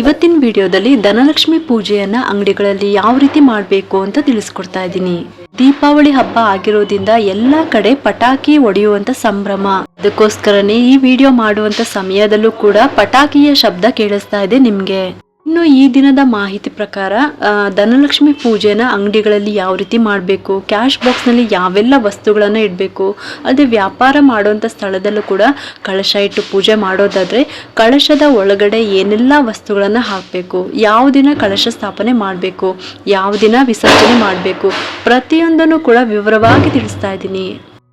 ಇವತ್ತಿನ ವಿಡಿಯೋದಲ್ಲಿ ಧನಲಕ್ಷ್ಮಿ ಪೂಜೆಯನ್ನ ಅಂಗಡಿಗಳಲ್ಲಿ ಯಾವ ರೀತಿ ಮಾಡಬೇಕು ಅಂತ ತಿಳಿಸ್ಕೊಡ್ತಾ ಇದ್ದೀನಿ. ದೀಪಾವಳಿ ಹಬ್ಬ ಆಗಿರೋದ್ರಿಂದ ಎಲ್ಲಾ ಕಡೆ ಪಟಾಕಿ ಒಡೆಯುವಂತ ಸಂಭ್ರಮ. ಅದಕ್ಕೋಸ್ಕರನೇ ಈ ವಿಡಿಯೋ ಮಾಡುವಂತ ಸಮಯದಲ್ಲೂ ಕೂಡ ಪಟಾಕಿಯ ಶಬ್ದ ಕೇಳಿಸ್ತಾ ಇದೆ ನಿಮ್ಗೆ. ಇನ್ನು ಈ ದಿನದ ಮಾಹಿತಿ ಪ್ರಕಾರ ಧನಲಕ್ಷ್ಮಿ ಪೂಜೆನ ಅಂಗಡಿಗಳಲ್ಲಿ ಯಾವ ರೀತಿ ಮಾಡಬೇಕು, ಕ್ಯಾಶ್ ಬಾಕ್ಸ್ನಲ್ಲಿ ಯಾವೆಲ್ಲ ವಸ್ತುಗಳನ್ನು ಇಡಬೇಕು, ಅದೇ ವ್ಯಾಪಾರ ಮಾಡುವಂಥ ಸ್ಥಳದಲ್ಲೂ ಕೂಡ ಕಳಶ ಇಟ್ಟು ಪೂಜೆ ಮಾಡೋದಾದರೆ ಕಳಶದ ಒಳಗಡೆ ಏನೆಲ್ಲ ವಸ್ತುಗಳನ್ನು ಹಾಕಬೇಕು, ಯಾವ ದಿನ ಕಳಶ ಸ್ಥಾಪನೆ ಮಾಡಬೇಕು, ಯಾವ ದಿನ ವಿಸರ್ಜನೆ ಮಾಡಬೇಕು ಪ್ರತಿಯೊಂದನ್ನು ಕೂಡ ವಿವರವಾಗಿ ತಿಳಿಸ್ತಾ ಇದ್ದೀನಿ.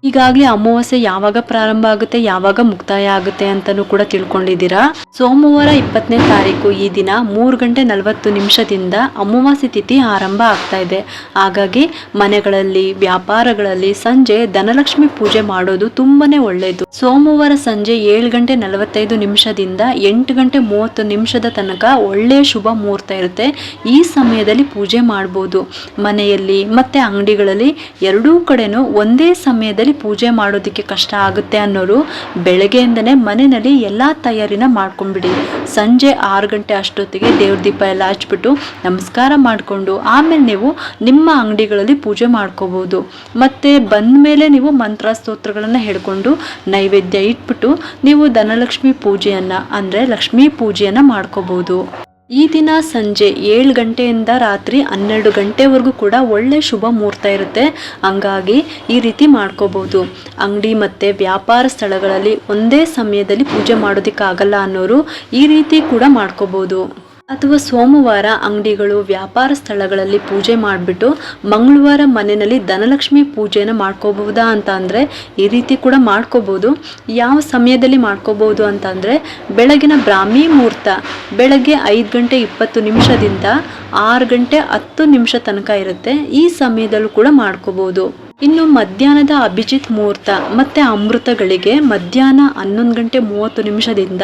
ಈಗಾಗಲೇ ಅಮಾವಾಸ್ಯೆ ಯಾವಾಗ ಪ್ರಾರಂಭ ಆಗುತ್ತೆ, ಯಾವಾಗ ಮುಕ್ತಾಯ ಆಗುತ್ತೆ ಅಂತಾನೂ ಕೂಡ ತಿಳ್ಕೊಂಡಿದ್ದೀರಾ? ಸೋಮವಾರ ಇಪ್ಪತ್ತನೇ ತಾರೀಕು ಈ ದಿನ ಮೂರು ಗಂಟೆ ನಲವತ್ತು ನಿಮಿಷದಿಂದ ಅಮಾವಾಸ್ಯೆ ತಿಥಿ ಆರಂಭ ಆಗ್ತಾ ಇದೆ. ಹಾಗಾಗಿ ಮನೆಗಳಲ್ಲಿ, ವ್ಯಾಪಾರಗಳಲ್ಲಿ ಸಂಜೆ ಧನಲಕ್ಷ್ಮಿ ಪೂಜೆ ಮಾಡೋದು ತುಂಬಾನೇ ಒಳ್ಳೆಯದು ಸೋಮವಾರ ಸಂಜೆ ಏಳು ಗಂಟೆ ನಲವತ್ತೈದು ನಿಮಿಷದಿಂದ ಎಂಟು ಗಂಟೆ ಮೂವತ್ತು ನಿಮಿಷದ ತನಕ ಒಳ್ಳೆಯ ಶುಭ ಮುಹೂರ್ತ ಇರುತ್ತೆ. ಈ ಸಮಯದಲ್ಲಿ ಪೂಜೆ ಮಾಡ್ಬೋದು. ಮನೆಯಲ್ಲಿ ಮತ್ತೆ ಅಂಗಡಿಗಳಲ್ಲಿ ಎರಡೂ ಕಡೆನೂ ಒಂದೇ ಸಮಯದಲ್ಲಿ ಪೂಜೆ ಮಾಡೋದಕ್ಕೆ ಕಷ್ಟ ಆಗುತ್ತೆ ಅನ್ನೋರು ಬೆಳಗ್ಗೆಯಿಂದನೇ ಮನೆಯಲ್ಲಿ ಎಲ್ಲ ತಯಾರಿನ ಮಾಡ್ಕೊಂಡ್ಬಿಡಿ. ಸಂಜೆ ಆರು ಗಂಟೆ ಅಷ್ಟೊತ್ತಿಗೆ ದೇವ್ರ ದೀಪ ಎಲ್ಲ ಹಚ್ಬಿಟ್ಟು ನಮಸ್ಕಾರ ಮಾಡಿಕೊಂಡು ಆಮೇಲೆ ನೀವು ನಿಮ್ಮ ಅಂಗಡಿಗಳಲ್ಲಿ ಪೂಜೆ ಮಾಡ್ಕೋಬೋದು. ಮತ್ತೆ ಬಂದ ಮೇಲೆ ನೀವು ಮಂತ್ರ ಸ್ತೋತ್ರಗಳನ್ನು ಹೇಳ್ಕೊಂಡು ನೈವೇದ್ಯ ಇಟ್ಬಿಟ್ಟು ನೀವು ಧನಲಕ್ಷ್ಮಿ ಪೂಜೆಯನ್ನ ಅಂದ್ರೆ ಲಕ್ಷ್ಮೀ ಪೂಜೆಯನ್ನ ಮಾಡ್ಕೋಬಹುದು ಈ ದಿನ ಸಂಜೆ ಏಳು ಗಂಟೆಯಿಂದ ರಾತ್ರಿ ಹನ್ನೆರಡು ಗಂಟೆವರೆಗೂ ಕೂಡ ಒಳ್ಳೆ ಶುಭ ಮುಹೂರ್ತ ಇರುತ್ತೆ. ಹಂಗಾಗಿ ಈ ರೀತಿ ಮಾಡ್ಕೋಬಹುದು. ಅಂಗಡಿ ಮತ್ತು ವ್ಯಾಪಾರ ಸ್ಥಳಗಳಲ್ಲಿ ಒಂದೇ ಸಮಯದಲ್ಲಿ ಪೂಜೆ ಮಾಡೋದಕ್ಕಾಗಲ್ಲ ಅನ್ನೋರು ಈ ರೀತಿ ಕೂಡ ಮಾಡ್ಕೋಬಹುದು. ಅಥವಾ ಸೋಮವಾರ ಅಂಗಡಿಗಳು, ವ್ಯಾಪಾರ ಸ್ಥಳಗಳಲ್ಲಿ ಪೂಜೆ ಮಾಡಿಬಿಟ್ಟು ಮಂಗಳವಾರ ಮನೆಯಲ್ಲಿ ಧನಲಕ್ಷ್ಮಿ ಪೂಜೆನ ಮಾಡ್ಕೋಬಹುದಾ ಅಂತ ಅಂದರೆ ಈ ರೀತಿ ಕೂಡ ಮಾಡ್ಕೋಬಹುದು. ಯಾವ ಸಮಯದಲ್ಲಿ ಮಾಡ್ಕೋಬಹುದು ಅಂತ ಅಂದರೆ ಬೆಳಗಿನ ಬ್ರಾಹ್ಮಿ ಮುಹೂರ್ತ, ಬೆಳಗ್ಗೆ ಐದು ಗಂಟೆ ಇಪ್ಪತ್ತು ನಿಮಿಷದಿಂದ ಆರು ಗಂಟೆ ಹತ್ತು ನಿಮಿಷ ತನಕ ಇರುತ್ತೆ. ಈ ಸಮಯದಲ್ಲೂ ಕೂಡ ಮಾಡ್ಕೋಬಹುದು. ಇನ್ನು ಮಧ್ಯಾಹ್ನದ ಅಭಿಜಿತ್ ಮುಹೂರ್ತ ಮತ್ತೆ ಅಮೃತಗಳಿಗೆ ಮಧ್ಯಾಹ್ನ ಹನ್ನೊಂದು ಗಂಟೆ ಮೂವತ್ತು ನಿಮಿಷದಿಂದ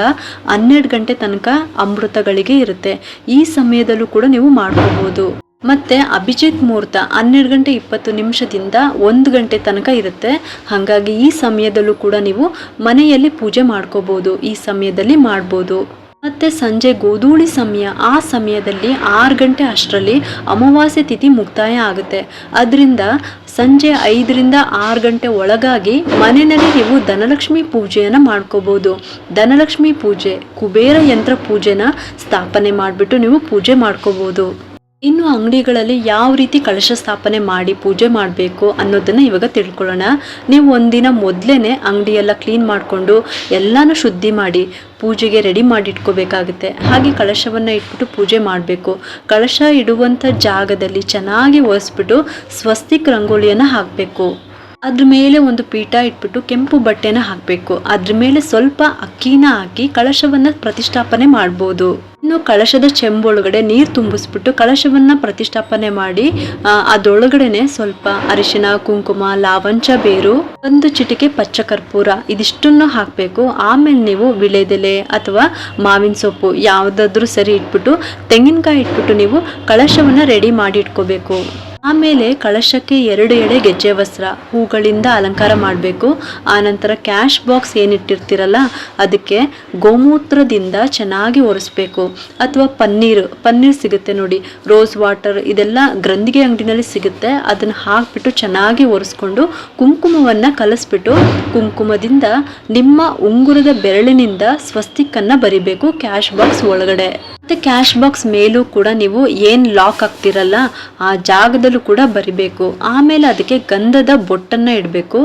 ಹನ್ನೆರಡು ಗಂಟೆ ತನಕ ಅಮೃತಗಳಿಗೆ ಇರುತ್ತೆ. ಈ ಸಮಯದಲ್ಲೂ ಕೂಡ ನೀವು ಮಾಡ್ಕೋಬಹುದು ಮತ್ತೆ ಅಭಿಜಿತ್ ಮುಹೂರ್ತ ಹನ್ನೆರಡು ಗಂಟೆ ಇಪ್ಪತ್ತು ನಿಮಿಷದಿಂದ ಒಂದು ಗಂಟೆ ತನಕ ಇರುತ್ತೆ. ಹಾಗಾಗಿ ಈ ಸಮಯದಲ್ಲೂ ಕೂಡ ನೀವು ಮನೆಯಲ್ಲಿ ಪೂಜೆ ಮಾಡ್ಕೋಬಹುದು ಈ ಸಮಯದಲ್ಲಿ ಮಾಡ್ಬೋದು. ಮತ್ತೆ ಸಂಜೆ ಗೋಧೂಳಿ ಸಮಯ, ಆ ಸಮಯದಲ್ಲಿ ಆರು ಗಂಟೆ ಅಷ್ಟರಲ್ಲಿ ಅಮಾವಾಸ್ಯೆ ತಿಥಿ ಮುಕ್ತಾಯ ಆಗುತ್ತೆ. ಅದರಿಂದ ಸಂಜೆ ಐದರಿಂದ ಆರು ಗಂಟೆ ಒಳಗಾಗಿ ಮನೆಯಲ್ಲಿ ನೀವು ಧನಲಕ್ಷ್ಮಿ ಪೂಜೆಯನ್ನು ಮಾಡ್ಕೋಬೋದು. ಧನಲಕ್ಷ್ಮಿ ಪೂಜೆ, ಕುಬೇರ ಯಂತ್ರ ಪೂಜೆನ ಸ್ಥಾಪನೆ ಮಾಡಿಬಿಟ್ಟು ನೀವು ಪೂಜೆ ಮಾಡ್ಕೋಬಹುದು ಇನ್ನು ಅಂಗಡಿಗಳಲ್ಲಿ ಯಾವ ರೀತಿ ಕಳಶ ಸ್ಥಾಪನೆ ಮಾಡಿ ಪೂಜೆ ಮಾಡಬೇಕು ಅನ್ನೋದನ್ನು ಇವಾಗ ತಿಳ್ಕೊಳ್ಳೋಣ. ನೀವು ಒಂದಿನ ಮೊದಲೇ ಅಂಗಡಿಯೆಲ್ಲ ಕ್ಲೀನ್ ಮಾಡಿಕೊಂಡು ಎಲ್ಲಾನು ಶುದ್ಧಿ ಮಾಡಿ ಪೂಜೆಗೆ ರೆಡಿ ಮಾಡಿ ಇಟ್ಕೋಬೇಕಾಗುತ್ತೆ ಹಾಗೆ ಕಳಶವನ್ನು ಇಟ್ಬಿಟ್ಟು ಪೂಜೆ ಮಾಡಬೇಕು. ಕಳಶ ಇಡುವಂಥ ಜಾಗದಲ್ಲಿ ಚೆನ್ನಾಗಿ ಒರೆಸ್ಬಿಟ್ಟು ಸ್ವಸ್ತಿಕ್ ರಂಗೋಲಿಯನ್ನು ಹಾಕಬೇಕು. ಅದ್ರ ಮೇಲೆ ಒಂದು ಪೀಠ ಇಟ್ಬಿಟ್ಟು ಕೆಂಪು ಬಟ್ಟೆನ ಹಾಕಬೇಕು. ಅದ್ರ ಮೇಲೆ ಸ್ವಲ್ಪ ಅಕ್ಕಿನ ಹಾಕಿ ಕಳಶವನ್ನು ಪ್ರತಿಷ್ಠಾಪನೆ ಮಾಡ್ಬೋದು. ಇನ್ನು ಕಳಶದ ಚೆಂಬೊಳಗಡೆ ನೀರು ತುಂಬಿಸ್ಬಿಟ್ಟು ಕಳಶವನ್ನು ಪ್ರತಿಷ್ಠಾಪನೆ ಮಾಡಿ ಅದೊಳಗಡೆನೆ ಸ್ವಲ್ಪ ಅರಿಶಿನ ಕುಂಕುಮ, ಲಾವಂಚ ಬೇರು, ಒಂದು ಚಿಟಿಕೆ ಪಚ್ಚ ಕರ್ಪೂರ ಇದಿಷ್ಟನ್ನು ಹಾಕಬೇಕು. ಆಮೇಲೆ ನೀವು ವಿಳೆದೆಲೆ ಅಥವಾ ಮಾವಿನ ಸೊಪ್ಪು ಯಾವುದಾದ್ರೂ ಸರಿ ಇಟ್ಬಿಟ್ಟು, ತೆಂಗಿನಕಾಯಿ ಇಟ್ಬಿಟ್ಟು ನೀವು ಕಳಶವನ್ನು ರೆಡಿ ಮಾಡಿ ಇಟ್ಕೋಬೇಕು. ಆಮೇಲೆ ಕಳಶಕ್ಕೆ ಎರಡು ಎಳೆ ಗೆಜ್ಜೆ ವಸ್ತ್ರ ಹೂಗಳಿಂದ ಅಲಂಕಾರ ಮಾಡಬೇಕು. ಆನಂತರ ಕ್ಯಾಶ್ ಬಾಕ್ಸ್ ಏನಿಟ್ಟಿರ್ತೀರಲ್ಲ, ಅದಕ್ಕೆ ಗೋಮೂತ್ರದಿಂದ ಚೆನ್ನಾಗಿ ಒರೆಸ್ಬೇಕು. ಅಥವಾ ಪನ್ನೀರ್ ಪನ್ನೀರ್ ಸಿಗುತ್ತೆ ನೋಡಿ. ರೋಸ್ ವಾಟರ್ ಇದೆಲ್ಲ ಗ್ರಂಥಿಗೆ ಅಂಗಡಿನಲ್ಲಿ ಸಿಗುತ್ತೆ. ಅದನ್ನು ಹಾಕ್ಬಿಟ್ಟು ಚೆನ್ನಾಗಿ ಒರೆಸ್ಕೊಂಡು ಕುಂಕುಮವನ್ನು ಕಲಸ್ಬಿಟ್ಟು ಕುಂಕುಮದಿಂದ ನಿಮ್ಮ ಉಂಗುರದ ಬೆರಳಿನಿಂದ ಸ್ವಸ್ತಿಕನ್ನು ಬರಿಬೇಕು ಕ್ಯಾಶ್ ಬಾಕ್ಸ್ ಒಳಗಡೆ. ಮತ್ತೆ ಕ್ಯಾಶ್ ಬಾಕ್ಸ್ ಮೇಲೂ ಕೂಡ ನೀವು ಏನು ಲಾಕ್ ಆಗ್ತಿರಲ್ಲ ಆ ಜಾಗದಲ್ಲೂ ಕೂಡ ಬರಿಬೇಕು. ಆಮೇಲೆ ಅದಕ್ಕೆ ಗಂಧದ ಬೊಟ್ಟನ್ನ ಇಡಬೇಕು.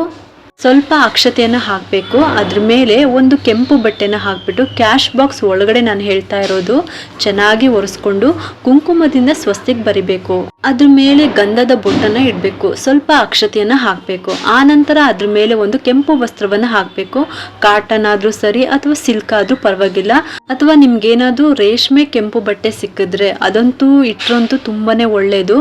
ಸ್ವಲ್ಪ ಅಕ್ಷತೆಯನ್ನು ಹಾಕಬೇಕು. ಅದ್ರ ಮೇಲೆ ಒಂದು ಕೆಂಪು ಬಟ್ಟೆನ ಹಾಕ್ಬಿಟ್ಟು ಕ್ಯಾಶ್ ಬಾಕ್ಸ್ ಒಳಗಡೆ ನಾನು ಹೇಳ್ತಾ ಇರೋದು ಚೆನ್ನಾಗಿ ಒರೆಸ್ಕೊಂಡು ಕುಂಕುಮದಿಂದ ಸ್ವಸ್ತಿಗೆ ಬರಿಬೇಕು. ಅದ್ರ ಮೇಲೆ ಗಂಧದ ಬೊಟ್ಟನ್ನು ಇಡಬೇಕು. ಸ್ವಲ್ಪ ಅಕ್ಷತೆಯನ್ನು ಹಾಕಬೇಕು. ಆ ನಂತರ ಅದ್ರ ಮೇಲೆ ಒಂದು ಕೆಂಪು ವಸ್ತ್ರವನ್ನು ಹಾಕಬೇಕು. ಕಾಟನ್ ಆದರೂ ಸರಿ ಅಥವಾ ಸಿಲ್ಕ್ ಆದರೂ ಪರವಾಗಿಲ್ಲ. ಅಥವಾ ನಿಮ್ಗೇನಾದರೂ ರೇಷ್ಮೆ ಕೆಂಪು ಬಟ್ಟೆ ಸಿಕ್ಕಿದ್ರೆ ಅದಂತೂ ಇಟ್ರಂತೂ ತುಂಬಾನೇ ಒಳ್ಳೆಯದು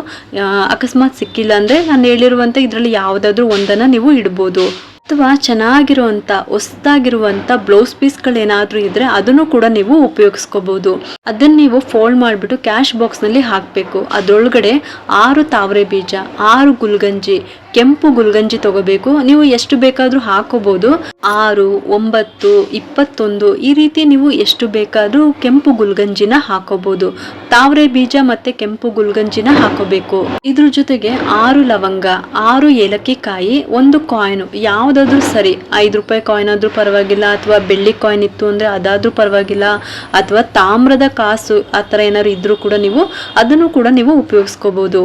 ಅಕಸ್ಮಾತ್ ಸಿಕ್ಕಿಲ್ಲ ಅಂದರೆ ನಾನು ಹೇಳಿರುವಂಥ ಇದರಲ್ಲಿ ಯಾವುದಾದ್ರೂ ಒಂದನ್ನು ನೀವು ಇಡ್ಬೋದು. ಅಥವಾ ಚೆನ್ನಾಗಿರುವಂತ, ಹೊಸದಾಗಿರುವಂತ ಬ್ಲೌಸ್ ಪೀಸ್ಗಳೇನಾದರೂ ಇದ್ರೆ ಅದನ್ನು ಕೂಡ ನೀವು ಉಪಯೋಗಿಸ್ಕೋಬಹುದು ಅದನ್ನ ನೀವು ಫೋಲ್ಡ್ ಮಾಡಿಬಿಟ್ಟು ಕ್ಯಾಶ್ ಬಾಕ್ಸ್ನಲ್ಲಿ ಹಾಕಬೇಕು. ಅದರೊಳಗಡೆ ಆರು ತಾವರೆ ಬೀಜ, ಆರು ಗುಲ್ಗಂಜಿ ಕೆಂಪು ಗುಲ್ಗಂಜಿ ತಗೋಬೇಕು. ನೀವು ಎಷ್ಟು ಬೇಕಾದರೂ ಹಾಕೋಬಹುದು ಆರು, ಒಂಬತ್ತು, ಇಪ್ಪತ್ತೊಂದು, ಈ ರೀತಿ ನೀವು ಎಷ್ಟು ಬೇಕಾದರೂ ಕೆಂಪು ಗುಲ್ಗಂಜಿನ ಹಾಕೋಬಹುದು ತಾವರೆ ಬೀಜ ಮತ್ತೆ ಕೆಂಪು ಗುಲ್ಗಂಜಿನ ಹಾಕೋಬೇಕು. ಇದ್ರ ಜೊತೆಗೆ ಆರು ಲವಂಗ, ಆರು ಏಲಕ್ಕಿ ಕಾಯಿ ಒಂದು ಕಾಯಿನ್ ಯಾವುದಾದ್ರೂ ಸರಿ, ಐದು ರೂಪಾಯಿ ಕಾಯಿನ್ ಆದ್ರೂ ಪರವಾಗಿಲ್ಲ, ಅಥವಾ ಬೆಳ್ಳಿ ಕಾಯಿನ್ ಇತ್ತು ಅಂದ್ರೆ ಅದಾದ್ರೂ ಪರವಾಗಿಲ್ಲ, ಅಥವಾ ತಾಮ್ರದ ಕಾಸು ಆ ಥರ ಏನಾದ್ರು ಇದ್ರೂ ಕೂಡ ನೀವು ಅದನ್ನು ಕೂಡ ನೀವು ಉಪಯೋಗಿಸ್ಕೋಬಹುದು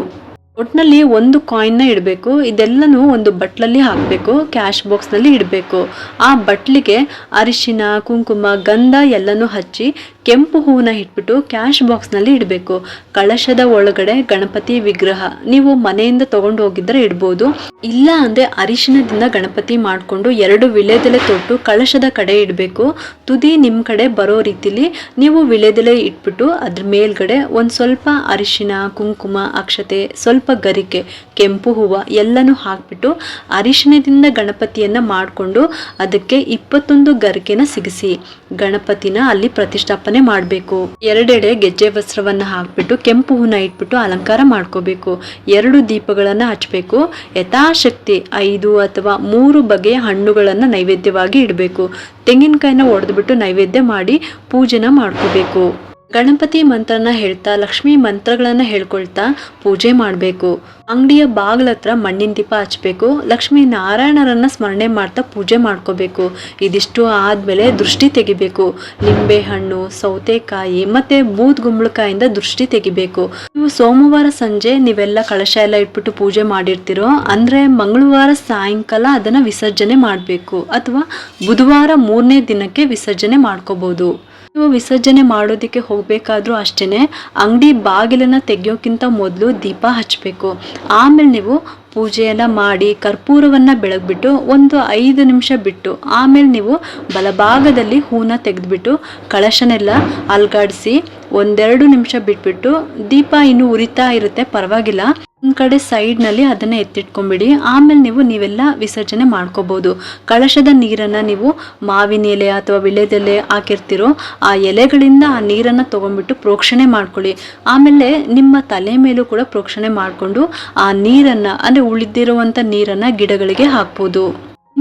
ಒಟ್ನಲ್ಲಿ ಒಂದು ಕಾಯಿನ್ನ ಇಡಬೇಕು. ಇದೆಲ್ಲನೂ ಒಂದು ಬಟ್ಲಲ್ಲಿ ಹಾಕಬೇಕು. ಕ್ಯಾಶ್ ಬಾಕ್ಸ್ನಲ್ಲಿ ಇಡಬೇಕು. ಆ ಬಟ್ಲಿಗೆ ಅರಿಶಿನ, ಕುಂಕುಮ, ಗಂಧ ಎಲ್ಲನೂ ಹಚ್ಚಿ ಕೆಂಪು ಹೂವನ್ನ ಇಟ್ಬಿಟ್ಟು ಕ್ಯಾಶ್ ಬಾಕ್ಸ್ನಲ್ಲಿ ಇಡಬೇಕು. ಕಳಶದ ಒಳಗಡೆ ಗಣಪತಿ ವಿಗ್ರಹ. ನೀವು ಮನೆಯಿಂದ ತಗೊಂಡು ಹೋಗಿದ್ರೆ ಇಡ್ಬೋದು. ಇಲ್ಲ ಅಂದ್ರೆ ಅರಿಶಿನದಿಂದ ಗಣಪತಿ ಮಾಡಿಕೊಂಡು ಎರಡು ವಿಳೆದೆಲೆ ತೊಟ್ಟು ಕಳಶದ ಕಡೆ ಇಡಬೇಕು. ತುದಿ ನಿಮ್ಮ ಕಡೆ ಬರೋ ರೀತಿಲಿ ನೀವು ವಿಳೆದೆಲೆ ಇಟ್ಬಿಟ್ಟು ಅದ್ರ ಮೇಲ್ಗಡೆ ಒಂದು ಸ್ವಲ್ಪ ಅರಿಶಿನ, ಕುಂಕುಮ, ಅಕ್ಷತೆ, ಸ್ವಲ್ಪ ಗರಿಕೆ, ಕೆಂಪು ಹೂವು ಎಲ್ಲನೂ ಹಾಕ್ಬಿಟ್ಟು ಅರಿಶಿನದಿಂದ ಗಣಪತಿಯನ್ನ ಮಾಡಿಕೊಂಡು ಅದಕ್ಕೆ ಇಪ್ಪತ್ತೊಂದು ಗರಿಕೆನ ಸಿಗಿಸಿ. ಗಣಪತಿನ ಅಲ್ಲಿ ಪ್ರತಿಷ್ಠಾಪನೆ ಮಾಡಬೇಕು. ಎರಡೆಡೆ ಗೆಜ್ಜೆ ವಸ್ತ್ರವನ್ನ ಹಾಕ್ಬಿಟ್ಟು, ಕೆಂಪು ಹೂನ ಇಟ್ಬಿಟ್ಟು ಅಲಂಕಾರ ಮಾಡ್ಕೋಬೇಕು. ಎರಡು ದೀಪಗಳನ್ನ ಹಚ್ಚಬೇಕು ಯಥಾಶಕ್ತಿ ಐದು ಅಥವಾ ಮೂರು ಬಗೆಯ ಹಣ್ಣುಗಳನ್ನ ನೈವೇದ್ಯವಾಗಿ ಇಡಬೇಕು. ತೆಂಗಿನಕಾಯಿನ ಒಡೆದ್ಬಿಟ್ಟು ನೈವೇದ್ಯ ಮಾಡಿ ಪೂಜೆನ ಮಾಡ್ಕೋಬೇಕು. ಗಣಪತಿ ಮಂತ್ರನ ಹೇಳ್ತಾ, ಲಕ್ಷ್ಮಿ ಮಂತ್ರಗಳನ್ನ ಹೇಳ್ಕೊಳ್ತಾ ಪೂಜೆ ಮಾಡಬೇಕು. ಅಂಗಡಿಯ ಬಾಗ್ಲ ಹತ್ರ ಮಣ್ಣಿನ ದೀಪ ಹಚ್ಬೇಕು. ಲಕ್ಷ್ಮೀ ನಾರಾಯಣರನ್ನ ಸ್ಮರಣೆ ಮಾಡ್ತಾ ಪೂಜೆ ಮಾಡ್ಕೋಬೇಕು. ಇದಿಷ್ಟು ಆದ್ಮೇಲೆ ದೃಷ್ಟಿ ತೆಗಿಬೇಕು. ನಿಂಬೆ ಹಣ್ಣು, ಸೌತೆಕಾಯಿ ಮತ್ತೆ ಬೂದ್ ಗುಂಬಳಕಾಯಿಂದ ದೃಷ್ಟಿ ತೆಗಿಬೇಕು. ನೀವು ಸೋಮವಾರ ಸಂಜೆ ನೀವೆಲ್ಲ ಕಳಶ ಎಲ್ಲ ಇಟ್ಬಿಟ್ಟು ಪೂಜೆ ಮಾಡಿರ್ತೀರೋ, ಅಂದ್ರೆ ಮಂಗಳವಾರ ಸಾಯಂಕಾಲ ಅದನ್ನ ವಿಸರ್ಜನೆ ಮಾಡಬೇಕು. ಅಥವಾ ಬುಧವಾರ ಮೂರನೇ ದಿನಕ್ಕೆ ವಿಸರ್ಜನೆ ಮಾಡ್ಕೋಬಹುದು ನೀವು ವಿಸರ್ಜನೆ ಮಾಡೋದಕ್ಕೆ ಹೋಗಬೇಕಾದ್ರೂ ಅಷ್ಟೇ ಅಂಗಡಿ ಬಾಗಿಲನ್ನ ತೆಗಿಯೋಕ್ಕಿಂತ ಮೊದಲು ದೀಪ ಹಚ್ಚಬೇಕು ಆಮೇಲೆ ನೀವು ಪೂಜೆಯನ್ನು ಮಾಡಿ ಕರ್ಪೂರವನ್ನು ಬೆಳಗ್ಬಿಟ್ಟು ಒಂದು ಐದು ನಿಮಿಷ ಬಿಟ್ಟು ಆಮೇಲೆ ನೀವು ಬಲಭಾಗದಲ್ಲಿ ಹೂನ ತೆಗೆದುಬಿಟ್ಟು ಕಳಶನೆಲ್ಲ ಅಲ್ಗಾಡಿಸಿ ಒಂದೆರಡು ನಿಮಿಷ ಬಿಟ್ಬಿಟ್ಟು ದೀಪ ಇನ್ನೂ ಉರಿತಾ ಇರುತ್ತೆ ಪರವಾಗಿಲ್ಲ. ಒಂದ್ ಕಡೆ ಸೈಡ್ನಲ್ಲಿ ಅದನ್ನ ಎತ್ತಿಟ್ಕೊಂಡ್ಬಿಡಿ. ಆಮೇಲೆ ನೀವು ನೀವೆಲ್ಲ ವಿಸರ್ಜನೆ ಮಾಡ್ಕೋಬಹುದು ಕಳಶದ ನೀರನ್ನ ನೀವು ಮಾವಿನ ಎಲೆ ಅಥವಾ ವಿಳೆದೆಲೆ ಹಾಕಿರ್ತಿರೋ ಆ ಎಲೆಗಳಿಂದ ಆ ನೀರನ್ನ ತಗೊಂಡ್ಬಿಟ್ಟು ಪ್ರೋಕ್ಷಣೆ ಮಾಡ್ಕೊಳ್ಳಿ. ಆಮೇಲೆ ನಿಮ್ಮ ತಲೆ ಮೇಲೂ ಕೂಡ ಪ್ರೋಕ್ಷಣೆ ಮಾಡಿಕೊಂಡು ಆ ನೀರನ್ನ, ಅಂದ್ರೆ ಉಳಿದಿರುವಂಥ ನೀರನ್ನ ಗಿಡಗಳಿಗೆ ಹಾಕ್ಬೋದು.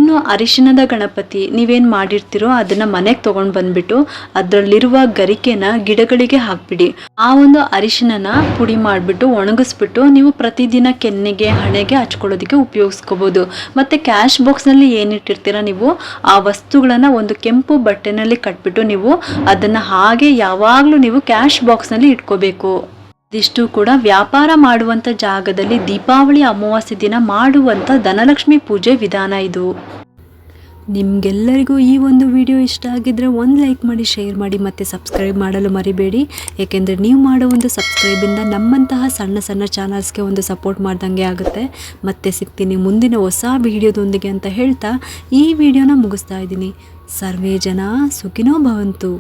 ಇನ್ನು ಅರಿಶಿನದ ಗಣಪತಿ ನೀವೇನು ಮಾಡಿರ್ತೀರೋ ಅದನ್ನ ಮನೆಗೆ ತಗೊಂಡ್ ಬಂದ್ಬಿಟ್ಟು ಅದರಲ್ಲಿರುವ ಗರಿಕೆನ ಗಿಡಗಳಿಗೆ ಹಾಕ್ಬಿಡಿ. ಆ ಒಂದು ಅರಿಶಿನನ ಪುಡಿ ಮಾಡಿಬಿಟ್ಟು ಒಣಗಿಸ್ಬಿಟ್ಟು ನೀವು ಪ್ರತಿದಿನ ಕೆನ್ನೆಗೆ, ಹಣೆಗೆ ಹಚ್ಕೊಳ್ಳೋದಕ್ಕೆ ಉಪಯೋಗಿಸ್ಕೋಬಹುದು ಮತ್ತೆ ಕ್ಯಾಶ್ ಬಾಕ್ಸ್ನಲ್ಲಿ ಏನಿಟ್ಟಿರ್ತೀರ ನೀವು? ಆ ವಸ್ತುಗಳನ್ನ ಒಂದು ಕೆಂಪು ಬಟ್ಟೆನಲ್ಲಿ ಕಟ್ಬಿಟ್ಟು ನೀವು ಅದನ್ನ ಹಾಗೆ ಯಾವಾಗಲೂ ನೀವು ಕ್ಯಾಶ್ ಬಾಕ್ಸ್ನಲ್ಲಿ ಇಟ್ಕೋಬೇಕು. ಇದಿಷ್ಟು ಕೂಡ ವ್ಯಾಪಾರ ಮಾಡುವಂಥ ಜಾಗದಲ್ಲಿ ದೀಪಾವಳಿ ಅಮಾವಾಸ್ಯೆ ದಿನ ಮಾಡುವಂಥ ಧನಲಕ್ಷ್ಮಿ ಪೂಜೆ ವಿಧಾನ ಇದು. ನಿಮಗೆಲ್ಲರಿಗೂ ಈ ಒಂದು ವಿಡಿಯೋ ಇಷ್ಟ ಆಗಿದ್ರೆ ಒಂದು ಲೈಕ್ ಮಾಡಿ, ಶೇರ್ ಮಾಡಿ ಮತ್ತು ಸಬ್ಸ್ಕ್ರೈಬ್ ಮಾಡಲು ಮರಿಬೇಡಿ. ಏಕೆಂದರೆ ನೀವು ಮಾಡೋ ಒಂದು ಸಬ್ಸ್ಕ್ರೈಬಿಂದ ನಮ್ಮಂತಹ ಸಣ್ಣ ಸಣ್ಣ ಚಾನಲ್ಸ್ಗೆ ಒಂದು ಸಪೋರ್ಟ್ ಮಾಡ್ದಂಗೆ ಆಗುತ್ತೆ. ಮತ್ತೆ ಸಿಗ್ತೀನಿ ಮುಂದಿನ ಹೊಸ ವಿಡಿಯೋದೊಂದಿಗೆ ಅಂತ ಹೇಳ್ತಾ ಈ ವಿಡಿಯೋನ ಮುಗಿಸ್ತಾ ಇದ್ದೀನಿ. ಸರ್ವೇ ಜನ ಸುಖಿನೋ ಭವಂತು.